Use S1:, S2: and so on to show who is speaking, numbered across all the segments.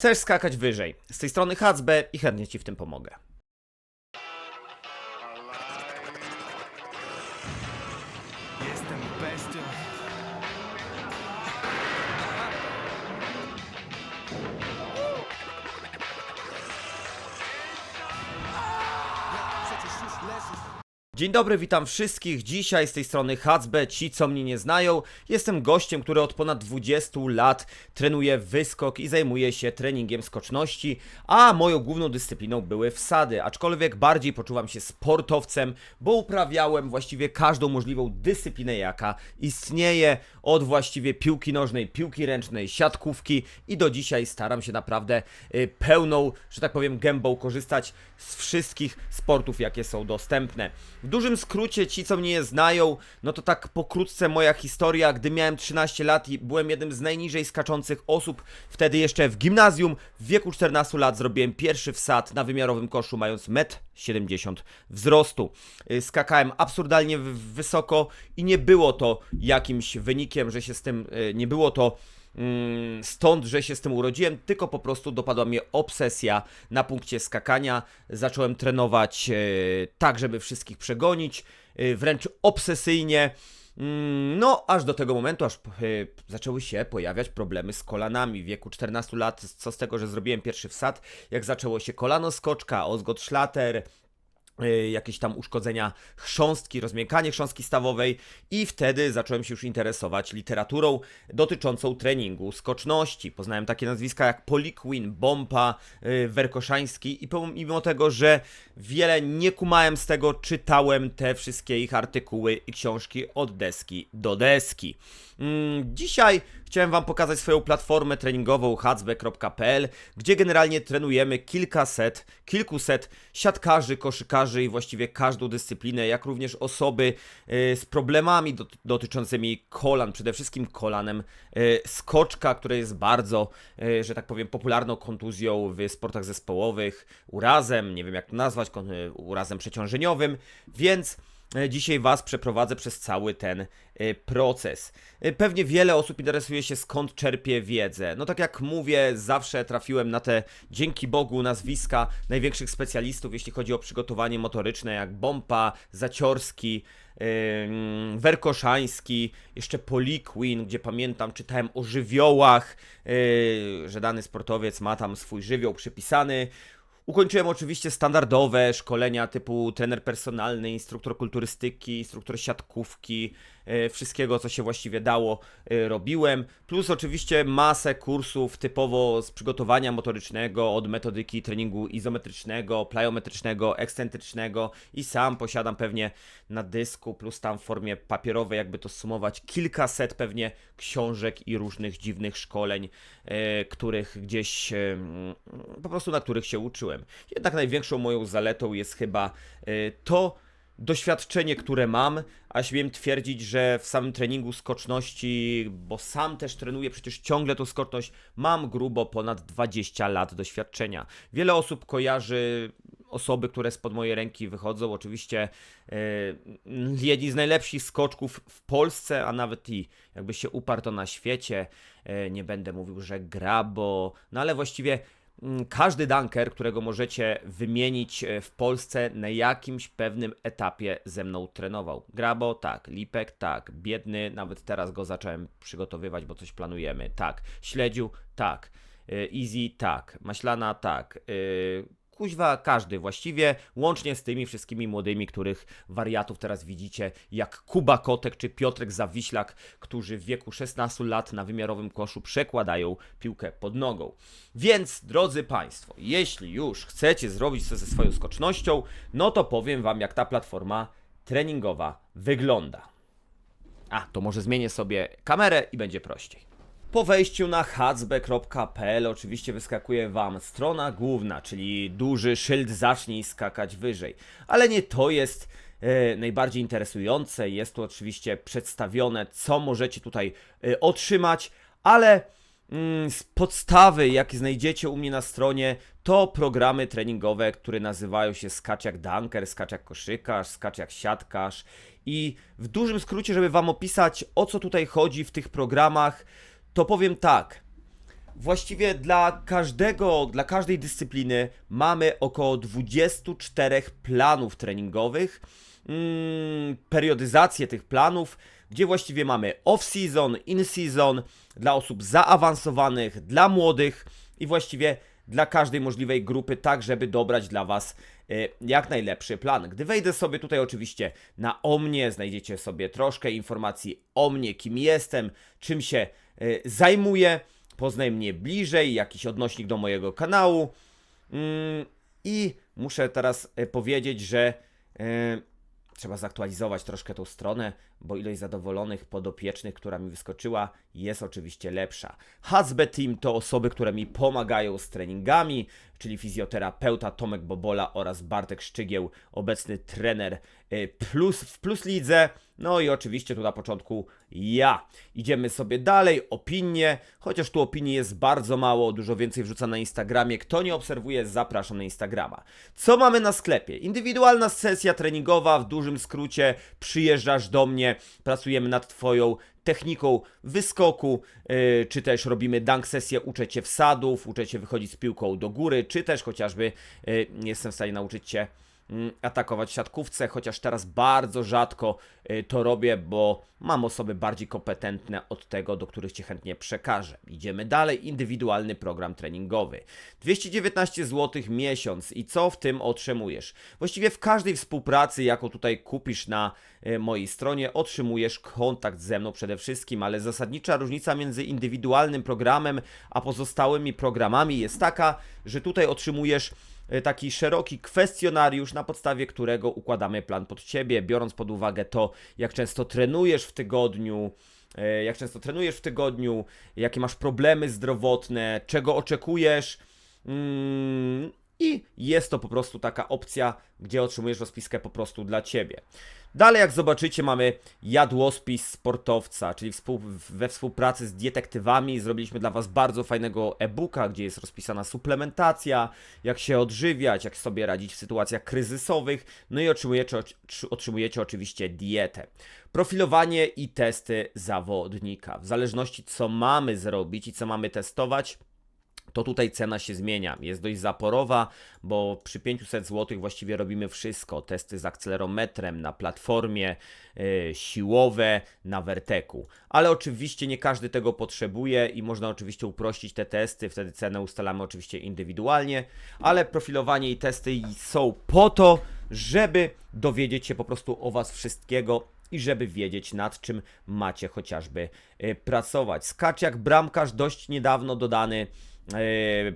S1: Chcesz skakać wyżej. Z tej strony Hacbe i chętnie Ci w tym pomogę. Dzień dobry, witam wszystkich. Dzisiaj z tej strony Hacbe, ci co mnie nie znają. Jestem gościem, który od ponad 20 lat trenuje wyskok i zajmuje się treningiem skoczności, a moją główną dyscypliną były wsady, aczkolwiek bardziej poczuwam się sportowcem, bo uprawiałem właściwie każdą możliwą dyscyplinę, jaka istnieje, od właściwie piłki nożnej, piłki ręcznej, siatkówki i do dzisiaj staram się naprawdę y, pełną, że tak powiem, gębą korzystać z wszystkich sportów, jakie są dostępne. W dużym skrócie, ci co mnie nie znają, no to tak pokrótce moja historia, gdy miałem 13 lat i byłem jednym z najniżej skaczących osób, wtedy jeszcze w gimnazjum, w wieku 14 lat zrobiłem pierwszy wsad na wymiarowym koszu, mając 1,70 m wzrostu. Y, Skakałem absurdalnie wysoko i nie było to jakimś wynikiem, że się z tym, y, nie było to stąd, że się z tym urodziłem, tylko po prostu dopadła mnie obsesja na punkcie skakania. Zacząłem trenować e, tak, żeby wszystkich przegonić, e, wręcz obsesyjnie. Mm, No, aż do tego momentu, aż e, zaczęły się pojawiać problemy z kolanami. W wieku 14 lat, co z tego, że zrobiłem pierwszy wsad, jak zaczęło się kolano skoczka, Osgot Schlatter, y, jakieś tam uszkodzenia chrząstki, rozmiękanie chrząstki stawowej i wtedy zacząłem się już interesować literaturą dotyczącą treningu skoczności. Poznałem takie nazwiska jak Poliquin, Bompa, y, Werkoszański i pomimo tego, że wiele nie kumałem z tego, czytałem te wszystkie ich artykuły i książki od deski do deski. Mm, Dzisiaj chciałem Wam pokazać swoją platformę treningową hacbe.pl, gdzie generalnie trenujemy kilkaset, kilkuset siatkarzy, koszykarzy i właściwie każdą dyscyplinę, jak również osoby y, z problemami dot- dotyczącymi kolan, przede wszystkim kolanem y, skoczka, które jest bardzo, y, że tak powiem, popularną kontuzją w sportach zespołowych, urazem, nie wiem jak to nazwać, urazem przeciążeniowym, więc Dzisiaj Was przeprowadzę przez cały ten e, proces. E, Pewnie wiele osób interesuje się skąd czerpię wiedzę. No tak jak mówię, zawsze trafiłem na te, dzięki Bogu, nazwiska największych specjalistów, jeśli chodzi o przygotowanie motoryczne, jak Bompa, Zaciorski, Werkoszański, jeszcze Poliquin, gdzie pamiętam, czytałem o żywiołach, że dany sportowiec ma tam swój żywioł przypisany. Ukończyłem oczywiście standardowe szkolenia typu trener personalny, instruktor kulturystyki, instruktor siatkówki, wszystkiego co się właściwie dało e, robiłem, plus oczywiście masę kursów typowo z przygotowania motorycznego, od metodyki treningu izometrycznego, plyometrycznego, ekscentrycznego i sam posiadam pewnie na dysku, plus tam w formie papierowej, jakby to sumować, kilkaset pewnie książek i różnych dziwnych szkoleń, e, których gdzieś, e, po prostu na których się uczyłem. Jednak największą moją zaletą jest chyba e, to doświadczenie, które mam, a śmiem twierdzić, że w samym treningu skoczności, bo sam też trenuję przecież ciągle tą skoczność, mam grubo ponad 20 lat doświadczenia. Wiele osób kojarzy osoby, które spod mojej ręki wychodzą, oczywiście e, jedni z najlepszych skoczków w Polsce, a nawet i jakby się uparł to na świecie. E, nie będę mówił, że Grabo, no ale właściwie każdy dunker, którego możecie wymienić e, w Polsce na jakimś pewnym etapie ze mną trenował. Grabo, tak, Lipek, tak, Biedny, nawet teraz go zacząłem przygotowywać, bo coś planujemy, tak, Śledziu, tak, e, Easy, tak, Maślana, tak, e, Kuźwa każdy właściwie, łącznie z tymi wszystkimi młodymi, których wariatów teraz widzicie, jak Kuba Kotek czy Piotrek Zawiślak, którzy w wieku 16 lat na wymiarowym koszu przekładają piłkę pod nogą. Więc, drodzy Państwo, jeśli już chcecie zrobić to ze swoją skocznością, no to powiem Wam, jak ta platforma treningowa wygląda. A, to może zmienię sobie kamerę i będzie prościej. Po wejściu na hacbe.pl oczywiście wyskakuje Wam strona główna, czyli duży szyld zacznij skakać wyżej. Ale nie to jest e, najbardziej interesujące. Jest tu oczywiście przedstawione, co możecie tutaj e, otrzymać, ale mm, z podstawy, jakie znajdziecie u mnie na stronie, to programy treningowe, które nazywają się Skacz jak Dunker, Skacz jak Koszykarz, Skacz jak Siatkarz. I w dużym skrócie, żeby Wam opisać, o co tutaj chodzi w tych programach, to powiem tak. Właściwie dla każdego, dla każdej dyscypliny mamy około 24 planów treningowych, mm, periodyzację tych planów, gdzie właściwie mamy off-season, in-season, dla osób zaawansowanych, dla młodych i właściwie dla każdej możliwej grupy, tak żeby dobrać dla Was e, jak najlepszy plan. Gdy wejdę sobie tutaj oczywiście na o mnie, znajdziecie sobie troszkę informacji o mnie, kim jestem, czym się e, zajmuję, poznaj mnie bliżej, jakiś odnośnik do mojego kanału. Mm, I muszę teraz e, powiedzieć, że e, trzeba zaktualizować troszkę tą stronę, bo ilość zadowolonych podopiecznych, która mi wyskoczyła, jest oczywiście lepsza. HSB Team to osoby, które mi pomagają z treningami, czyli fizjoterapeuta Tomek Bobola oraz Bartek Szczygieł, obecny trener y, plus, w Plus Lidze. No i oczywiście tu na początku ja. Idziemy sobie dalej, opinie, chociaż tu opinii jest bardzo mało, dużo więcej wrzuca na Instagramie. Kto nie obserwuje, zapraszam na Instagrama. Co mamy na sklepie? Indywidualna sesja treningowa, w dużym skrócie, przyjeżdżasz do mnie, pracujemy nad Twoją techniką wyskoku, yy, czy też robimy dunk sesję, uczę Cię wsadów, uczę Cię wychodzić z piłką do góry, czy też chociażby yy, jestem w stanie nauczyć Cię atakować w siatkówce, chociaż teraz bardzo rzadko y, to robię, bo mam osoby bardziej kompetentne od tego, do których Cię chętnie przekażę. Idziemy dalej, indywidualny program treningowy. 219 zł miesiąc i co w tym otrzymujesz? Właściwie w każdej współpracy, jaką tutaj kupisz na y, mojej stronie, otrzymujesz kontakt ze mną przede wszystkim, ale zasadnicza różnica między indywidualnym programem a pozostałymi programami jest taka, że tutaj otrzymujesz taki szeroki kwestionariusz, na podstawie którego układamy plan pod ciebie, biorąc pod uwagę to, jak często trenujesz w tygodniu, e, jak często trenujesz w tygodniu, jakie masz problemy zdrowotne, czego oczekujesz. Mm, I jest to po prostu taka opcja, gdzie otrzymujesz rozpiskę po prostu dla ciebie. Dalej, jak zobaczycie, mamy jadłospis sportowca, czyli we współpracy z detektywami zrobiliśmy dla Was bardzo fajnego e-booka, gdzie jest rozpisana suplementacja, jak się odżywiać, jak sobie radzić w sytuacjach kryzysowych, no i otrzymujecie, otrzymujecie oczywiście dietę. Profilowanie i testy zawodnika. W zależności co mamy zrobić i co mamy testować, to tutaj cena się zmienia. Jest dość zaporowa, bo przy 500 zł właściwie robimy wszystko. Testy z akcelerometrem na platformie, yy, siłowe, na werteku. Ale oczywiście nie każdy tego potrzebuje i można oczywiście uprościć te testy, wtedy cenę ustalamy oczywiście indywidualnie, ale profilowanie i testy są po to, żeby dowiedzieć się po prostu o Was wszystkiego i żeby wiedzieć nad czym macie chociażby y, pracować. Skacz jak bramkarz dość niedawno dodany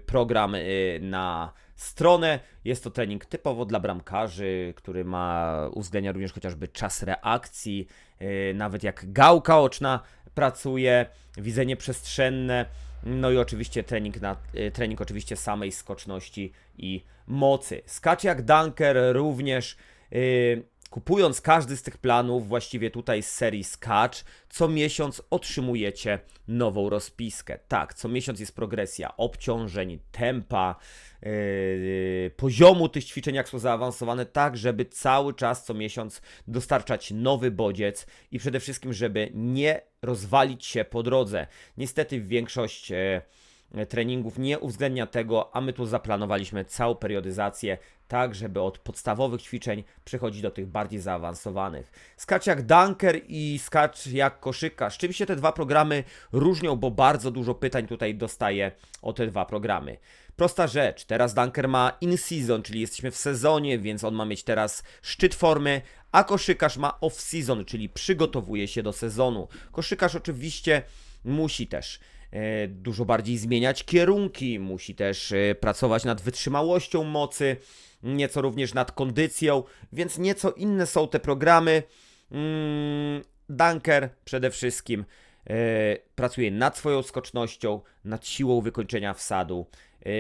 S1: program y, na stronę. Jest to trening typowo dla bramkarzy, który ma uwzględnia również chociażby czas reakcji, y, nawet jak gałka oczna pracuje, widzenie przestrzenne. No i oczywiście trening, na, trening oczywiście samej skoczności i mocy. Skacz jak dunker również Kupując każdy z tych planów, właściwie tutaj z serii Skacz, co miesiąc otrzymujecie nową rozpiskę. Tak, co miesiąc jest progresja obciążeń, tempa, yy, poziomu tych ćwiczeń, jak są zaawansowane, tak, żeby cały czas co miesiąc dostarczać nowy bodziec i przede wszystkim, żeby nie rozwalić się po drodze. Niestety większość. Yy, treningów nie uwzględnia tego, a my tu zaplanowaliśmy całą periodyzację, tak żeby od podstawowych ćwiczeń przechodzić do tych bardziej zaawansowanych. Skacz jak dunker i skacz jak koszykarz. Czym się te dwa programy różnią, bo bardzo dużo pytań tutaj dostaję o te dwa programy. Prosta rzecz, teraz Dunker ma in-season, czyli jesteśmy w sezonie, więc on ma mieć teraz szczyt formy, a koszykarz ma off-season, czyli przygotowuje się do sezonu. Koszykarz oczywiście musi też dużo bardziej zmieniać kierunki, musi też e, pracować nad wytrzymałością mocy, nieco również nad kondycją, więc nieco inne są te programy. Mm, Dunker przede wszystkim e, pracuje nad swoją skocznością, nad siłą wykończenia wsadu, e,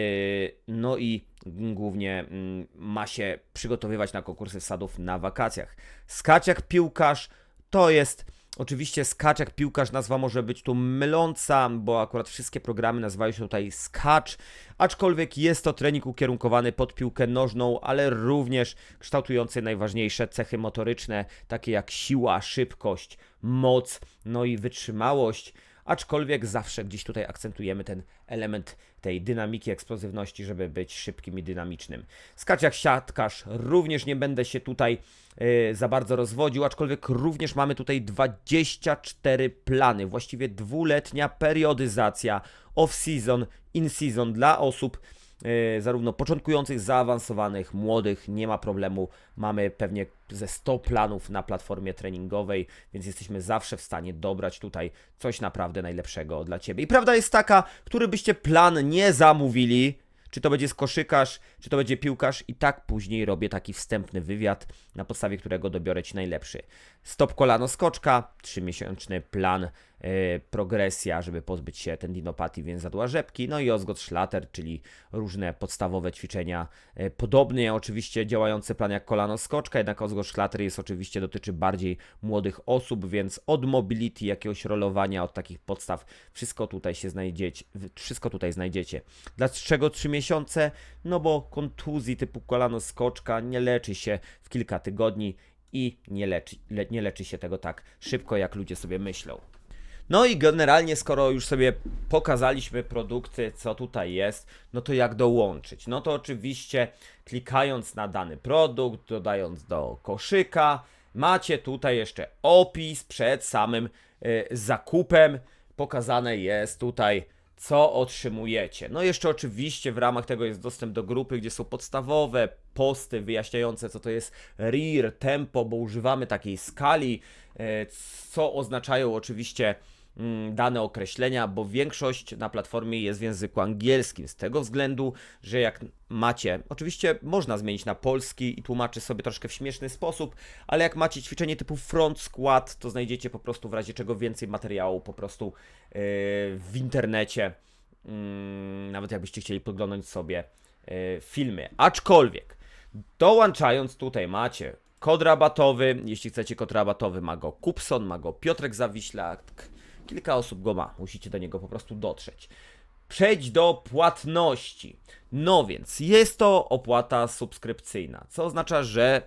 S1: no i głównie mm, ma się przygotowywać na konkursy wsadów na wakacjach. Skacz jak piłkarz to jest Oczywiście skacz jak piłkarz nazwa może być tu myląca, bo akurat wszystkie programy nazywają się tutaj skacz, aczkolwiek jest to trening ukierunkowany pod piłkę nożną, ale również kształtujący najważniejsze cechy motoryczne, takie jak siła, szybkość, moc, no i wytrzymałość. Aczkolwiek zawsze gdzieś tutaj akcentujemy ten element tej dynamiki, eksplozywności, żeby być szybkim i dynamicznym. Skacz jak siatkarz, również nie będę się tutaj e, za bardzo rozwodził, aczkolwiek również mamy tutaj 24 plany, właściwie dwuletnia periodyzacja off-season, in-season dla osób zarówno początkujących, zaawansowanych, młodych, nie ma problemu. Mamy pewnie ze 100 planów na platformie treningowej, więc jesteśmy zawsze w stanie dobrać tutaj coś naprawdę najlepszego dla Ciebie. I prawda jest taka, który byście plan nie zamówili, czy to będzie koszykarz, czy to będzie piłkarz, i tak później robię taki wstępny wywiad, na podstawie którego dobiorę Ci najlepszy. Stop kolano skoczka, 3-miesięczny plan, e, progresja, żeby pozbyć się tendinopatii więzadła rzepki, no i Ozgot Schlatter, czyli różne podstawowe ćwiczenia, e, podobnie oczywiście działający plan jak kolano skoczka, jednak Ozgot Schlatter jest oczywiście, dotyczy bardziej młodych osób, więc od mobility, jakiegoś rolowania, od takich podstaw, wszystko tutaj się znajdziecie, wszystko tutaj znajdziecie. Dlaczego 3 miesiące? No bo kontuzji typu kolano skoczka nie leczy się w kilka tygodni i nie leczy, le, nie leczy się tego tak szybko, jak ludzie sobie myślą. No i generalnie, skoro już sobie pokazaliśmy produkty, co tutaj jest, no to jak dołączyć? No to oczywiście klikając na dany produkt, dodając do koszyka, macie tutaj jeszcze opis przed samym y, zakupem. Pokazane jest tutaj co otrzymujecie. No jeszcze oczywiście w ramach tego jest dostęp do grupy, gdzie są podstawowe posty wyjaśniające, co to jest RIR, tempo, bo używamy takiej skali, e, co oznaczają oczywiście dane określenia, bo większość na platformie jest w języku angielskim, z tego względu, że jak macie, oczywiście można zmienić na polski i tłumaczy sobie troszkę w śmieszny sposób, ale jak macie ćwiczenie typu front squat, to znajdziecie po prostu w razie czego więcej materiału po prostu yy, w internecie, Mm, nawet jakbyście chcieli podglądać sobie yy, filmy. Aczkolwiek, dołączając tutaj macie kod rabatowy, jeśli chcecie kod rabatowy ma go Kupson, ma go Piotrek Zawiślak, kilka osób go ma, musicie do niego po prostu dotrzeć. Przejdź do płatności. No więc jest to opłata subskrypcyjna, co oznacza, że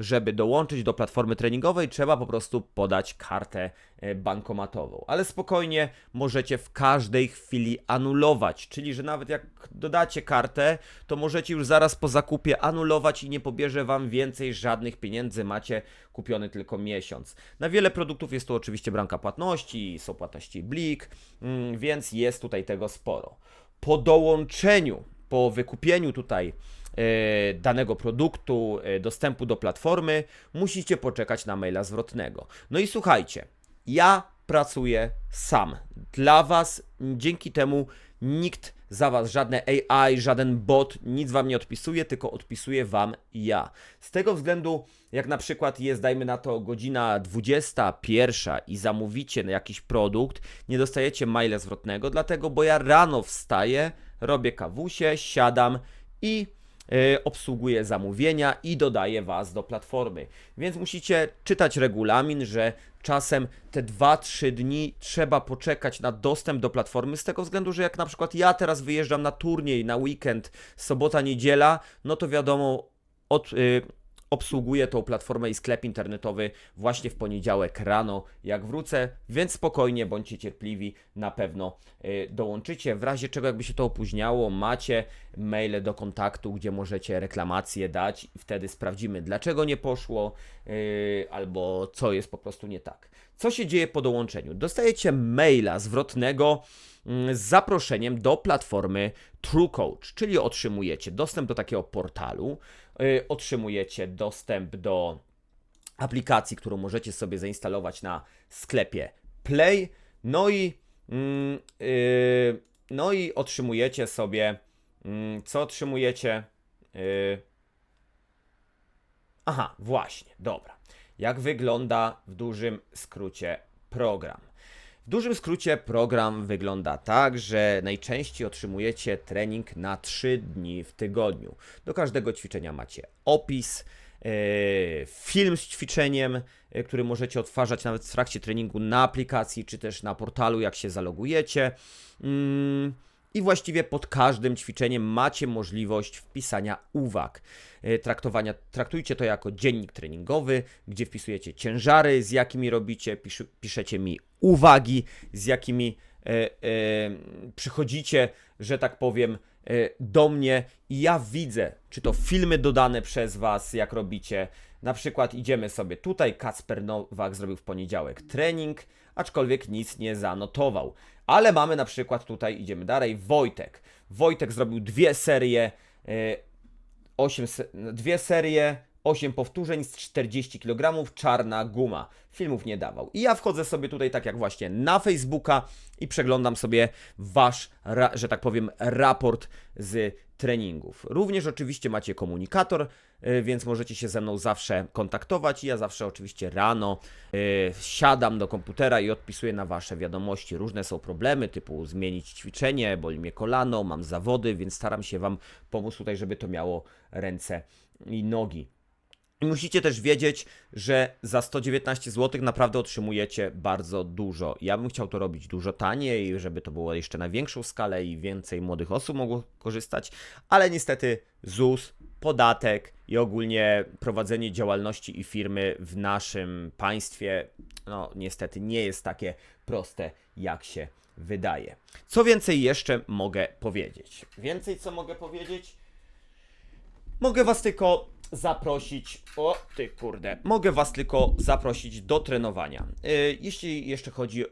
S1: żeby dołączyć do platformy treningowej, trzeba po prostu podać kartę e, bankomatową. Ale spokojnie możecie w każdej chwili anulować, czyli że nawet jak dodacie kartę, to możecie już zaraz po zakupie anulować i nie pobierze wam więcej żadnych pieniędzy, macie kupiony tylko miesiąc. Na wiele produktów jest tu oczywiście bramka płatności, są płatności blik, mm, więc jest tutaj tego sporo. Po dołączeniu, po wykupieniu tutaj e, danego produktu, e, dostępu do platformy, musicie poczekać na maila zwrotnego. No i słuchajcie, ja pracuję sam. Dla Was dzięki temu nikt za Was, żadne AI, żaden bot, nic Wam nie odpisuje, tylko odpisuję Wam ja. Z tego względu, jak na przykład jest, dajmy na to, godzina 21 i zamówicie jakiś produkt, nie dostajecie maila zwrotnego, dlatego, bo ja rano wstaję, robię kawusie, siadam i y, obsługuję zamówienia i dodaję Was do platformy. Więc musicie czytać regulamin, że czasem te 2-3 dni trzeba poczekać na dostęp do platformy, z tego względu, że jak na przykład ja teraz wyjeżdżam na turniej, na weekend, sobota, niedziela, no to wiadomo, od, y, obsługuję tą platformę i sklep internetowy właśnie w poniedziałek rano, jak wrócę, więc spokojnie, bądźcie cierpliwi, na pewno y, dołączycie. W razie czego, jakby się to opóźniało, macie maile do kontaktu, gdzie możecie reklamacje dać i wtedy sprawdzimy, dlaczego nie poszło, y, albo co jest po prostu nie tak. Co się dzieje po dołączeniu? Dostajecie maila zwrotnego mm, z zaproszeniem do platformy TrueCoach, czyli otrzymujecie dostęp do takiego portalu, otrzymujecie dostęp do aplikacji, którą możecie sobie zainstalować na sklepie Play, no i mm, y, no i otrzymujecie sobie mm, co otrzymujecie? Y, Aha, właśnie, dobra. Jak wygląda w dużym skrócie program? W dużym skrócie program wygląda tak, że najczęściej otrzymujecie trening na 3 dni w tygodniu. Do każdego ćwiczenia macie opis, e, film z ćwiczeniem, e, który możecie odtwarzać nawet w trakcie treningu na aplikacji czy też na portalu, jak się zalogujecie. I właściwie pod każdym ćwiczeniem macie możliwość wpisania uwag. E, Traktowania, traktujcie to jako dziennik treningowy, gdzie wpisujecie ciężary, z jakimi robicie, pisz, piszecie mi uwagi, z jakimi e, e, przychodzicie, że tak powiem, e, do mnie i ja widzę, czy to filmy dodane przez Was, jak robicie. Na przykład idziemy sobie tutaj, Kacper Nowak zrobił w poniedziałek trening, aczkolwiek nic nie zanotował. Ale mamy na przykład tutaj, idziemy dalej, Wojtek. Wojtek zrobił dwie serie, e, 8, se- dwie serie, 8 powtórzeń z 40 kg, czarna guma. Filmów nie dawał. I ja wchodzę sobie tutaj tak jak właśnie na Facebooka i przeglądam sobie wasz, że tak powiem, raport z treningów. Również oczywiście macie komunikator, y, więc możecie się ze mną zawsze kontaktować. Ja zawsze oczywiście rano y, siadam do komputera i odpisuję na wasze wiadomości. Różne są problemy, typu zmienić ćwiczenie, boli mnie kolano, mam zawody, więc staram się wam pomóc tutaj, żeby to miało ręce i nogi. I musicie też wiedzieć, że za 119 zł naprawdę otrzymujecie bardzo dużo. Ja bym chciał to robić dużo taniej, żeby to było jeszcze na większą skalę i więcej młodych osób mogło korzystać, ale niestety ZUS, podatek i ogólnie prowadzenie działalności i firmy w naszym państwie, no niestety nie jest takie proste, jak się wydaje. Co więcej jeszcze mogę powiedzieć? Więcej co mogę powiedzieć? Mogę was tylko zaprosić. O, ty kurde. Mogę was tylko zaprosić do trenowania. Yy, jeśli jeszcze chodzi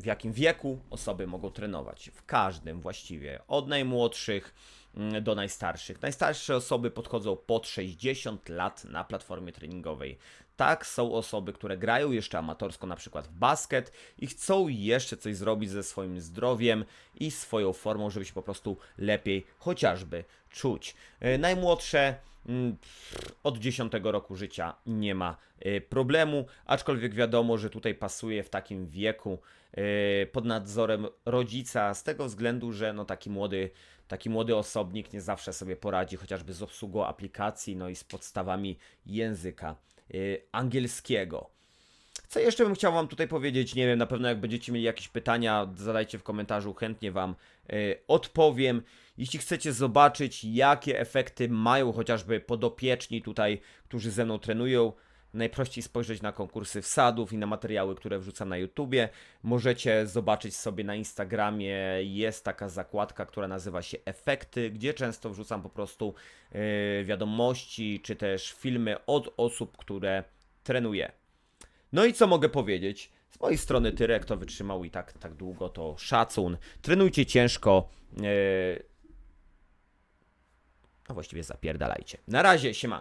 S1: w jakim wieku osoby mogą trenować. W każdym właściwie. Od najmłodszych mm, do najstarszych. Najstarsze osoby podchodzą pod 60 lat na platformie treningowej. Tak, są osoby, które grają jeszcze amatorsko, na przykład w basket i chcą jeszcze coś zrobić ze swoim zdrowiem i swoją formą, żeby się po prostu lepiej chociażby czuć. Yy, Najmłodsze mm, od 10 roku życia nie ma y, problemu, aczkolwiek wiadomo, że tutaj pasuje w takim wieku y, pod nadzorem rodzica, z tego względu, że no taki młody, taki młody osobnik nie zawsze sobie poradzi chociażby z obsługą aplikacji, no i z podstawami języka angielskiego. Co jeszcze bym chciał Wam tutaj powiedzieć? Nie wiem, na pewno jak będziecie mieli jakieś pytania, zadajcie w komentarzu, chętnie Wam y, odpowiem. Jeśli chcecie zobaczyć, jakie efekty mają chociażby podopieczni tutaj, którzy ze mną trenują, najprościej spojrzeć na konkursy wsadów i na materiały, które wrzucam na YouTubie. Możecie zobaczyć sobie na Instagramie, jest taka zakładka, która nazywa się Efekty, gdzie często wrzucam po prostu y, wiadomości, czy też filmy od osób, które trenuję. No i co mogę powiedzieć? Z mojej strony Tyrek to wytrzymał i tak, tak długo, to szacun. Trenujcie ciężko. Yy... A właściwie zapierdalajcie. Na razie, siemanko.